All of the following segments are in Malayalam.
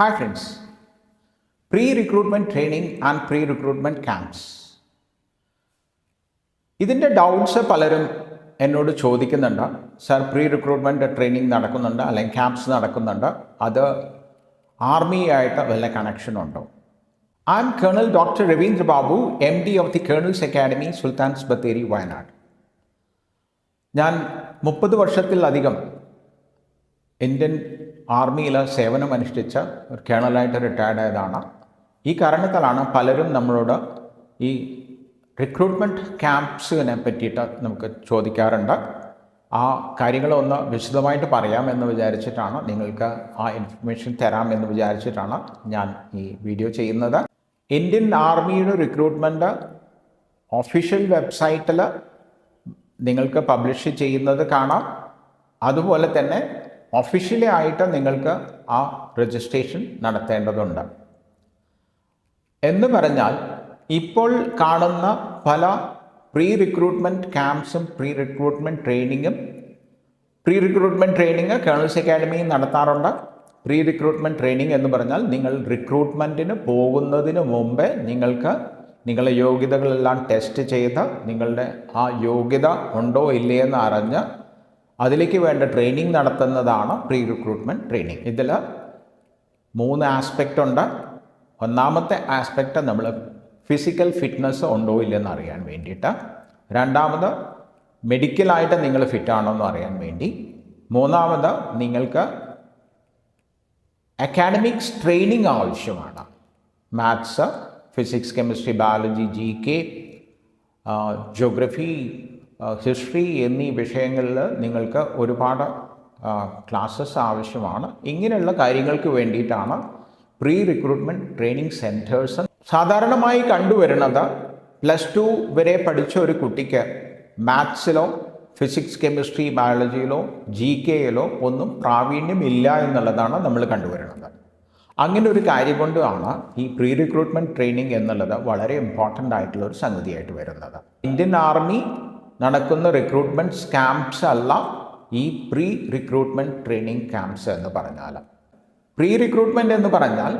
Hi friends pre recruitment training and pre recruitment camps ഇതിന്റെ ഡൗട്ട്സ് പലരും എന്നോട് ചോദിക്കുന്നുണ്ട്. സർ പ്രീ റിക്രൂട്ട്മെന്റ് ട്രെയിനിങ് നടക്കുന്നുണ്ട് അല്ലെങ്കിൽ ക്യാമ്പ്സ് നടക്കുന്നുണ്ട്. അത് ആർമിയായിട്ട് വല്ല കണക്ഷൻ ഉണ്ടോ? I am colonel doctor Ravindra Babu M D of the Colonel's Academy Sultans Bathery Wayanad ഞാൻ മുപ്പത് വർഷത്തിലധികം ഇന്ത്യൻ ആർമിയിൽ സേവനം അനുഷ്ഠിച്ച ഒരു കേണലായിട്ട് റിട്ടയർഡ് ആയതാണ് ഈ കാരണത്താലാണ് പലരും നമ്മളോട് ഈ റിക്രൂട്ട്മെന്റ് ക്യാമ്പ്സിനെ പറ്റിയിട്ട് നമുക്ക് ചോദിക്കാറുണ്ട്. ആ കാര്യങ്ങളൊന്ന് വിശദമായിട്ട് പറയാമെന്ന് വിചാരിച്ചിട്ടാണ് നിങ്ങൾക്ക് ആ ഇൻഫർമേഷൻ തരാമെന്ന് വിചാരിച്ചിട്ടാണ് ഞാൻ ഈ വീഡിയോ ചെയ്യുന്നത്. ഇന്ത്യൻ ആർമിയുടെ റിക്രൂട്ട്മെന്റ് ഒഫീഷ്യൽ വെബ്സൈറ്റിൽ നിങ്ങൾക്ക് പബ്ലിഷ് ചെയ്യുന്നത് കാണാം. അതുപോലെ തന്നെ ഒഫീഷ്യലി ആയിട്ട് നിങ്ങൾക്ക് ആ രജിസ്ട്രേഷൻ നടത്തേണ്ടതുണ്ട്. എന്ന് പറഞ്ഞാൽ ഇപ്പോൾ കാണുന്ന പല പ്രീ റിക്രൂട്ട്മെന്റ് ക്യാമ്പ്സും പ്രീ റിക്രൂട്ട്മെന്റ് ട്രെയിനിങ്ങും പ്രീ റിക്രൂട്ട്മെന്റ് ട്രെയിനിങ് കേണൽസ് അക്കാഡമിയിൽ നടത്താറുണ്ട്. പ്രീ റിക്രൂട്ട്മെന്റ് ട്രെയിനിങ് എന്ന് പറഞ്ഞാൽ നിങ്ങൾ റിക്രൂട്ട്മെന്റിന് പോകുന്നതിന് മുമ്പേ നിങ്ങൾക്ക് നിങ്ങളെ യോഗ്യതകളെല്ലാം ടെസ്റ്റ് ചെയ്ത് നിങ്ങളുടെ ആ യോഗ്യത ഉണ്ടോ ഇല്ലയെന്ന് അറിഞ്ഞ് അതിലേക്ക് വേണ്ട ട്രെയിനിങ് നടത്തുന്നതാണ് പ്രീ റിക്രൂട്ട്മെന്റ് ട്രെയിനിങ് ഇതിൽ മൂന്ന് ആസ്പെക്റ്റ് ഉണ്ട്. ഒന്നാമത്തെ ആസ്പെക്റ്റ് നമ്മൾ ഫിസിക്കൽ ഫിറ്റ്നസ് ഉണ്ടോ ഇല്ലെന്ന് അറിയാൻ വേണ്ടിയിട്ട്. രണ്ടാമത് മെഡിക്കലായിട്ട് നിങ്ങൾ ഫിറ്റാണോ എന്ന് അറിയാൻ വേണ്ടി. മൂന്നാമത് നിങ്ങൾക്ക് അക്കാഡമിക്സ് ട്രെയിനിങ് ആവശ്യമാണ്. Maths physics chemistry biology G K geography history എന്നീ വിഷയങ്ങളിൽ നിങ്ങൾക്ക് ഒരുപാട് ക്ലാസ്സസ് ആവശ്യമാണ്. ഇങ്ങനെയുള്ള കാര്യങ്ങൾക്ക് വേണ്ടിയിട്ടാണ് പ്രീ റിക്രൂട്ട്മെന്റ് ട്രെയിനിങ് സെന്റേഴ്സ് സാധാരണമായി കണ്ടുവരുന്നത് പ്ലസ് ടു വരെ പഠിച്ച ഒരു കുട്ടിക്ക് മാത്സിലോ ഫിസിക്സ് കെമിസ്ട്രി ബയോളജിയിലോ ജി കെയിലോ ഒന്നും പ്രാവീണ്യമില്ല എന്നുള്ളതാണ് നമ്മൾ കണ്ടുവരുന്നത്. അങ്ങനെ ഒരു കാര്യം കൊണ്ടാണ് ഈ പ്രീ റിക്രൂട്ട്മെന്റ് ട്രെയിനിങ് എന്നുള്ളത് വളരെ ഇമ്പോർട്ടന്റ് ആയിട്ടുള്ള ഒരു സംഗതിയായിട്ട് വരുന്നത്. ഇന്ത്യൻ ആർമി നടക്കുന്ന റിക്രൂട്ട്മെന്റ് ക്യാമ്പ്സ് അല്ല ഈ പ്രീ റിക്രൂട്ട്മെന്റ് ട്രെയിനിങ് ക്യാമ്പ്സ് എന്ന് പറഞ്ഞാൽ പ്രീ റിക്രൂട്ട്മെന്റ് എന്ന് പറഞ്ഞാൽ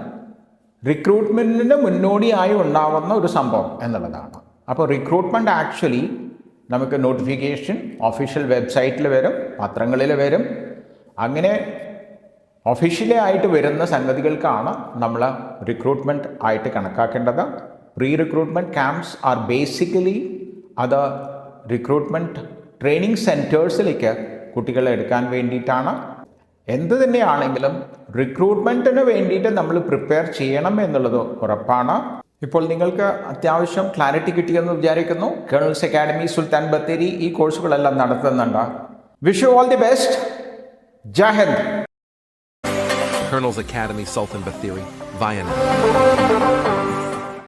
റിക്രൂട്ട്മെന്റിന് മുന്നോടിയായി ഉണ്ടാവുന്ന ഒരു സംഭവം എന്നുള്ളതാണ്. അപ്പോൾ റിക്രൂട്ട്മെന്റ് ആക്ച്വലി നമുക്ക് നോട്ടിഫിക്കേഷൻ ഒഫീഷ്യൽ വെബ്സൈറ്റിൽ വരും പത്രങ്ങളിൽ വരും. അങ്ങനെ ഒഫീഷ്യലി ആയിട്ട് വരുന്ന സംഗതികൾക്കാണ് നമ്മൾ റിക്രൂട്ട്മെന്റ് ആയിട്ട് കണക്കാക്കേണ്ടത്. Pre recruitment camps are basically അത് റിക്രൂട്ട്മെന്റ് ട്രെയിനിങ് സെന്റേഴ്സിലേക്ക് കുട്ടികളെ എടുക്കാൻ വേണ്ടിയിട്ടാണ്. എന്ത് തന്നെയാണെങ്കിലും റിക്രൂട്ട്മെന്റിന് വേണ്ടിയിട്ട് നമ്മൾ പ്രിപ്പയർ ചെയ്യണം എന്നുള്ളത് ഉറപ്പാണ്. ഇപ്പോൾ നിങ്ങൾക്ക് അത്യാവശ്യം ക്ലാരിറ്റി കിട്ടിയെന്ന് വിചാരിക്കുന്നു. കേണൽസ് അക്കാഡമി സുൽത്താൻ ബത്തേരി ഈ കോഴ്സുകളെല്ലാം നടത്തുന്നുണ്ട്. Wish you all the best ജാഹിന്ദ് Colonel's Academy, Sultan Bathiri, Vietnam.